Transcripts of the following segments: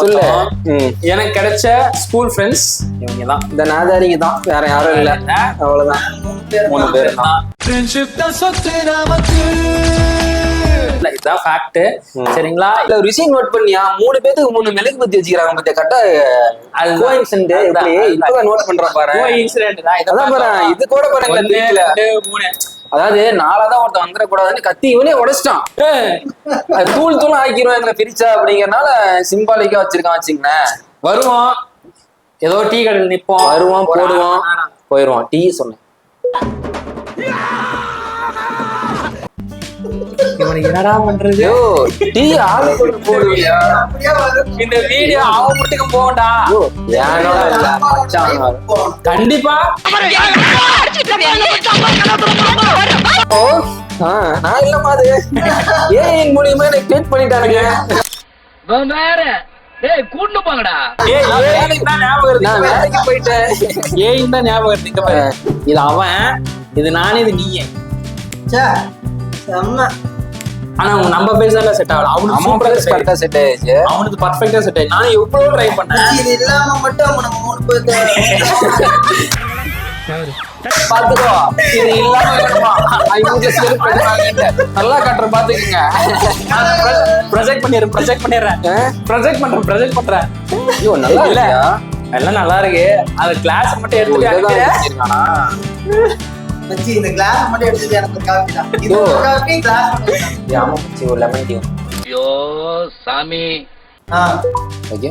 சொல்லு. எனக்கு கிடைச்ச ஸ்கூல் ஃப்ரெண்ட்ஸ் இவங்க தான் இந்த நாதாரிங்க தான் வேற யாரும் இல்ல. அவ்வளவுதான். மூணு பேர் இதுதான் ஃபேக்ட் சரிங்களா? இல்ல ஒரு விஷயம் நோட் பண்ணியா? மூணு பேத்துக்கு மூணு மெழுகு பத்தி வச்சுக்கிறாங்க. அதுதான், எப்படி? அதுதான். இப்பதான் நோட் பண்ற பாரு. இன்சிடென்ட் தான். இதை அதான் பாரு. இது கூட பாருங்க மூணு. அதாவது நாலாதான் ஒருத்தன் வந்துடக்கூடாதுன்னு கத்தி இவனே உடைச்சிட்டான். தூள் தூள் ஆக்கிரும் எங்களை பிரிச்சா அப்படிங்கறனால சிம்பாலிக்கா வச்சிருக்கான் வச்சுங்களேன் வருவோம் ஏதோ டீ கடையில் நிப்போம் மணி நேரம். போயிடுவான். டீ சொன்னேன். இவனுக்கு என்னடா பண்றது? டீ ஆளு போட்டு போடுவியா இந்த வீடியோ அவன் மச்சான். வரும். கண்டிப்பா நான் இல்லம்மா அது. ஏன் மூலியமா எனக்கு ட்வீட் பண்ணிட்டானுங்க? வேற. டேய் கூட்டு போங்கடா. ஏய், ஏய், தான் ஞாபகம் இருக்கு. நான் வேலைக்கு போயிட்டேன். ஏய் தான் ஞாபகம் இருக்கு இங்க பாரு. இது அவன் இது நானே இது நீயே. செம்ம. ஆனா உங்க நம்ம பேசல செட் ஆகல. அவனுக்கு சூப்பரா பேஸ் கரெக்டா செட் ஆயிடுச்சு. அவனுக்கு பர்ஃபெக்ட்டா செட் ஆயிடுச்சு. நான் எவ்வளவு ட்ரை பண்ணேன். இது இல்லாம மட்டும் அவனை மூணு பேர் பாத்துக்கோ இது இல்லாம. நல்லா கட்டுற பாத்துக்கங்க ப்ரொஜெக்ட் பண்ணிடுறேன் ப்ரொஜெக்ட் பண்ணிடுறேன். ப்ரொஜெக்ட் பண்றேன் ப்ரொஜெக்ட் பண்றேன். ஐயோ நல்லா இல்ல. எல்லாம் நல்லா இருக்கு. அந்த கிளாஸ் மட்டும் எடுத்துட்டு வச்சு இந்த கிளாஸ் மட்டும் எடுத்துட்டு எனக்கு காப்பி தான் இது காப்பி கிளாஸ் மட்டும். ஆமா மச்சி, ஒரு லெமன் டீ ஐயோ சாமி. ஆ. ஓகே?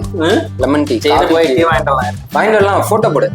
லெமன் டீ சரி போய் டீ வாங்கிட்டு வரலாம் வாங்கிட்டு வரலாம் போட்டோ போடு.